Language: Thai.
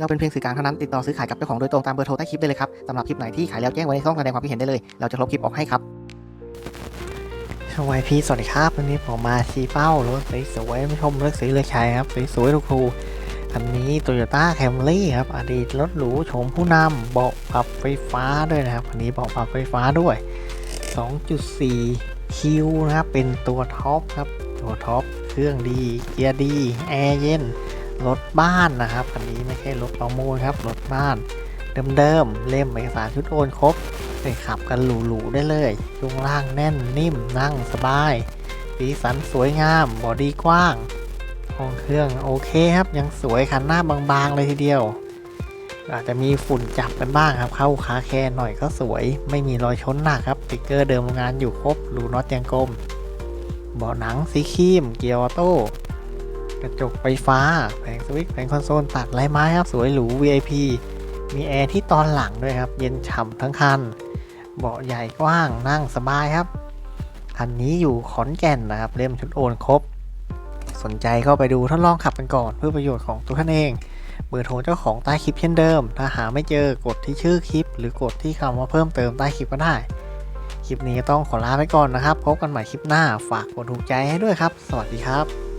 เราเป็นเพียงสื่อกลางเท่านั้นติดต่อซื้อขายกับเจ้าของโดยตรงตามเบอร์โทรใต้คลิปได้เลยครับสำหรับคลิปไหนที่ขายแล้วแจ้งไว้ในช่องแสดงความคิดเห็นได้เลย เราจะลบคลิปออกให้ครับสวัสดีสวัสดีครับวันนี้ผมมาชี้เป้ารถสวยๆไม่ชมเลือกซื้อเลยใช้ครับสวยๆทุกทูอันนี้ Toyota Camry ครับอดีตรถหรูโฉมผู้นำเบาะปรับไฟฟ้าด้วยนะครับอันนี้เบาะปรับไฟฟ้าด้วย 2.4 คิวนะครับเป็นตัวท็อปครับตัวท็อปเครื่องดีเกียร์ดีแอร์เย็น รถบ้านนะครับอันนี้ไม่ใช่รถประมูลครับ รถบ้านเดิมๆเล่มเอกสารชุดโอนครบไปขับกันหรูๆได้เลยช่วงล่างแน่นนิ่มนั่งสบายสีสันสวยงามบอดี้กว้างห้องเครื่องโอเคครับ ยังสวยคันหน้าบางๆเลยทีเดียว อาจจะมีฝุ่นจับกันบ้างครับ เข้าคาแคร์หน่อยก็สวย ไม่มีรอยชนหนักครับสติ๊กเกอร์เดิมงานอยู่ครบรูน็อตยังกลมเบาะหนังสีครีม เกียร์ออโต้ กระจกไฟฟ้า แผงสวิตช์แผงคอนโซลตัดลายไม้ครับ สวยหรู VIP มีแอร์ที่ตอนหลังด้วยครับ เย็นฉ่ำทั้งคัน เบาะใหญ่กว้างนั่งสบายครับ คันนี้อยู่ขอนแก่นนะครับ เล่มชุดโอนครบ สนใจก็ไปดูทดลองขับกันก่อน เพื่อประโยชน์ของตัวท่านเอง เบอร์โทรเจ้าของใต้คลิปเช่นเดิม ถ้าหาไม่เจอกดที่ชื่อคลิป หรือกดที่คำว่าเพิ่มเติมใต้คลิปก็ได้คลิปนี้ต้องขอลาไปก่อนนะครับ พบกันใหม่คลิปหน้า ฝากกดถูกใจให้ด้วยครับ สวัสดีครับ